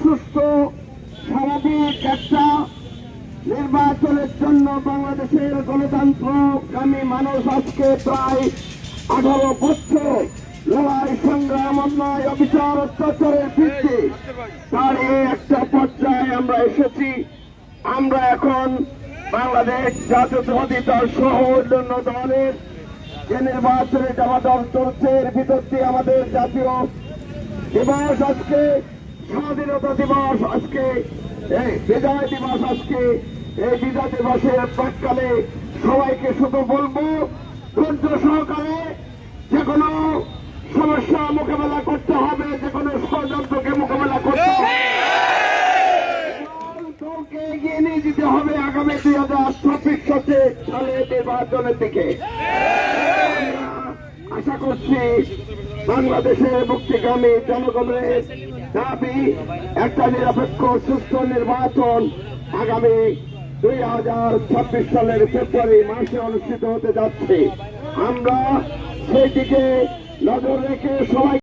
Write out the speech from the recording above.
সুস্থ স্বাভাবিক একটা নির্বাচনের জন্য বাংলাদেশের গণতন্ত্রকামী মানুষ আজকে প্রায় আঠারো বছর লড়াই সংগ্রাম অন্যায় অবিচার অত্যাচারের ভিত্তি তার একটা পর্যায়ে আমরা এসেছি আমরা এখন বাংলাদেশ জাতীয়তাবাদী দল সহ অন্যান্য দলের যে নির্বাচনে যাওয়া দল চলছে, এর ভিতর দিয়ে আমাদের জাতীয় দিবস আজকে, স্বাধীনতা দিবস আজকে, এই বিজয় দিবস আজকে, এই বিজয় দিবসের প্রাককালে সবাইকে শুধু বলব, ধৈর্য সহকারে যে কোনো সমস্যা মোকাবেলা করতে হবে যে কোনো ষড়যন্ত্রকে মোকাবেলা করতে হবে। এগিয়ে নিয়ে যেতে হবে আগামী দুই হাজার চব্বিশ সালে নির্বাচনের দিকে। আশা করছি। বাংলাদেশের মুক্তিগামী জনগণের দাবি, একটা নিরপেক্ষ, সুস্থ নির্বাচন আগামী দুই হাজার ছাব্বিশ সালের ফেব্রুয়ারি মাসে অনুষ্ঠিত হতে যাচ্ছে। আমরা সেই দিকে নজর রেখে সবাই